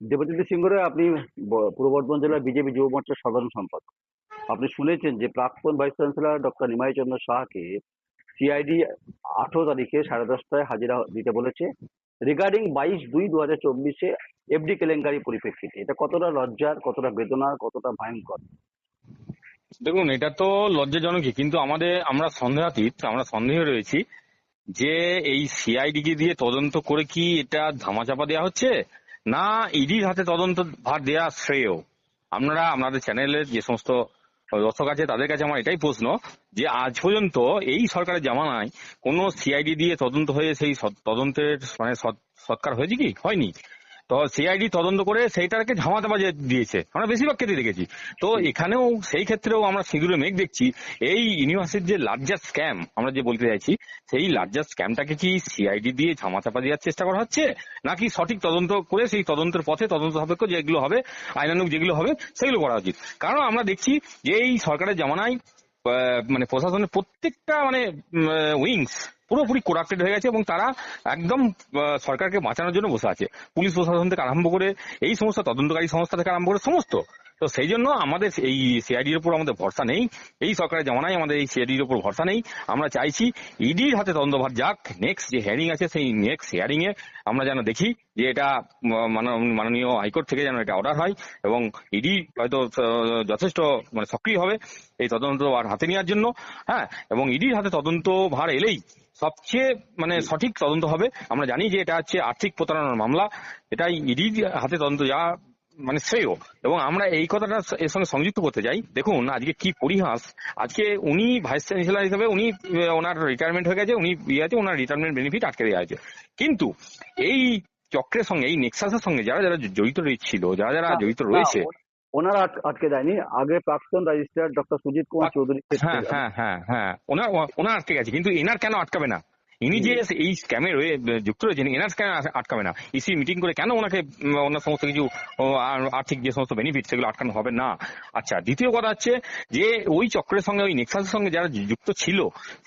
দেবজ্যোতি সিংহ আপনি পূর্ব বর্ধমান জেলার বিজেপি যুব মোর্চার সাধারণ সম্পাদক। আপনি শুনেছেন যে প্রাক্তন vice chancellor doctor Nimai Chandra শাহকে সিআইডি আঠেরো তারিখে সাড়ে দশটায় হাজিরা দিতে বলেছে। রিগার্ডিং বাইশ দুই দু হাজার চব্বিশে এফডি কেলেঙ্কারি পরিপ্রেক্ষিতে। এটা কতটা লজ্জার, কতটা বেদনার, কতটা ভয়ঙ্কর? দেখুন, এটা তো লজ্জাজনকই, কিন্তু আমাদের, আমরা সন্দেহাতীত, আমরা সন্দেহে রয়েছি যে এই সিআইডি কে দিয়ে তদন্ত করে কি এটা ধামাচাপা দেওয়া হচ্ছে? না, ইডির হাতে তদন্ত ভার দেওয়া শ্রেয়। আপনারা, আপনাদের চ্যানেলের যে সমস্ত দর্শক আছে, তাদের কাছে আমার এটাই প্রশ্ন যে, আজ পর্যন্ত এই সরকারের জামানায় কোনো সিআইডি দিয়ে তদন্ত হয়ে সেই তদন্তের মানে সৎ- সৎকার হয়েছে কি? হয়নি। তো সিআইডি তদন্ত করে সেইটাকে ঝামাতে বাজে দিয়েছে। আমরা বেশিরভাগ ক্ষেত্রে দেখেছি। তো এখানেও সেই ক্ষেত্রেও আমরা সিঁদুরে মেঘ দেখছি। এই ইউনিভার্সিটির যে লার্জার স্ক্যাম আমরা যে বলতে চাইছি সেই লার্জার স্ক্যামটাকে কি সিআইডি দিয়ে ঝামাচাপা দেওয়ার চেষ্টা করা হচ্ছে? নাকি সঠিক তদন্ত করে সেই তদন্তের পথে তদন্ত সাপেক্ষ যেগুলো হবে আইনানুক যেগুলো হবে সেগুলো করা উচিত? কারণ আমরা দেখছি যে এই সরকারের জামানায় মানে প্রশাসনের প্রত্যেকটা মানে উইংস পুরোপুরি করাপ্টেড হয়ে গেছে এবং তারা একদম সরকারকে বাঁচানোর জন্য বসে আছে। পুলিশ প্রশাসন থেকে আরম্ভ করে এই সমস্ত তদন্তকারী সংস্থা থেকে আরম্ভ করে সমস্ত তো সেই জন্য আমাদের এই সিআইডির উপর আমাদের ভরসা নেই। এই সরকারের জমানায় আমাদের এই সিআইডির উপর ভরসা নেই। আমরা চাইছি ইডির হাতে তদন্তভার যাক। নেক্সট যে হেয়ারিং আছে, সেই নেক্সট হিয়ারিং এ আমরা যেন দেখি যে এটা মাননীয়- হাইকোর্ট থেকে যেন এটা অর্ডার হয় এবং ইডি হয়তো যথেষ্ট মানে সক্রিয় হবে এই তদন্ত ভার হাতে নেওয়ার জন্য। হ্যাঁ এবং ইডির হাতে তদন্ত ভার এলেই সবচেয়ে মানে সঠিক তদন্ত হবে। আমরা জানি যে এটা হচ্ছে আর্থিক প্রতারণার মামলা। এটাই ইডির হাতে তদন্ত, যা মানে শ্রেয়। এবং আমরা এই কথাটা এর সঙ্গে সংযুক্ত করতে চাই। দেখুন আজকে কি পরিহাস। আজকে উনি ভাইস চ্যান্সেলর হিসেবে উনি ওনার রিটায়ারমেন্ট হয়ে গেছে উনি ইয়ে আছে ওনার রিটায়ারমেন্ট বেনিফিট আটকে দেওয়া আছে কিন্তু এই চক্রের সঙ্গে এই নেক্সাসের সঙ্গে যারা যারা জড়িত ছিল যারা যারা জড়িত রয়েছে ওনারা আটকে দেয়নি। আগে প্রাক্তন রেজিস্ট্রার ডক্টর সুজিত কুমার চৌধুরী হ্যাঁ হ্যাঁ হ্যাঁ হ্যাঁ। ওনার ওনার আটকে গেছে কিন্তু এনার কেন আটকাবে না? ইনি যে এই স্ক্যামে রয়ে যুক্ত রয়েছেন এনার কেন আটকাবে না। ইসি মিটিং করে কেন ওনাকে ওনার সমস্ত কিছু আর্থিক যে সমস্ত বেনিফিট সেগুলো আটকানো হবে না? আচ্ছা দ্বিতীয় কথা হচ্ছে যে ওই চক্রের সঙ্গে ওই নেক্সাসের সঙ্গে যারা যুক্ত ছিল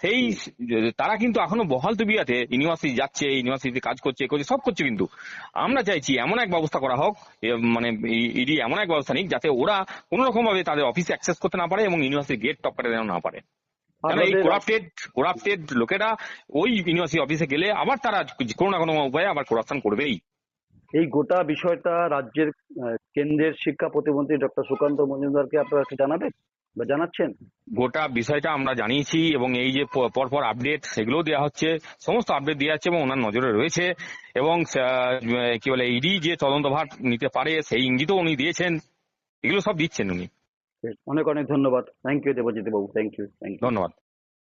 সেই তারা কিন্তু এখনও বহাল তবিয়াতে ইউনিভার্সিটি যাচ্ছে ইউনিভার্সিটিতে কাজ করছে করছে সব করছে কিন্তু। আমরা চাইছি এমন এক ব্যবস্থা করা হোক মানে ইডি এমন এক ব্যবস্থা নিক যাতে ওরা কোনো রকম ভাবে তাদের অফিসে অ্যাক্সেস করতে না পারে এবং ইউনিভার্সিটি গেট টপ যেন না পারে। এই করাপ্টেড করাপ্টেড লোকেরা ওই ইউনিভার্সিটি অফিসে গেলে আবার তারা কোনো না কোনো উপায়ে আবার করাপশন করবেই। এই গোটা বিষয়টা রাজ্যের কেন্দ্রের শিক্ষা প্রতিমন্ত্রী ডক্টর সুকান্ত মজুমদারকে আপনারা কি জানাবেন বা জানাচ্ছেন? গোটা বিষয়টা আমরা জানিয়েছি এবং এই যে পরপর আপডেট সেগুলোও দেওয়া হচ্ছে সমস্ত আপডেট দেওয়া হচ্ছে এবং ওনার নজরে রয়েছে এবং কি বলে ইডি যে তদন্তভার নিতে পারে সেই ইঙ্গিতও উনি দিয়েছেন। এগুলো সব দিচ্ছেন উনি। অনেক অনেক ধন্যবাদ। Thank you Debjit Babu. Thank you thank you ধন্যবাদ।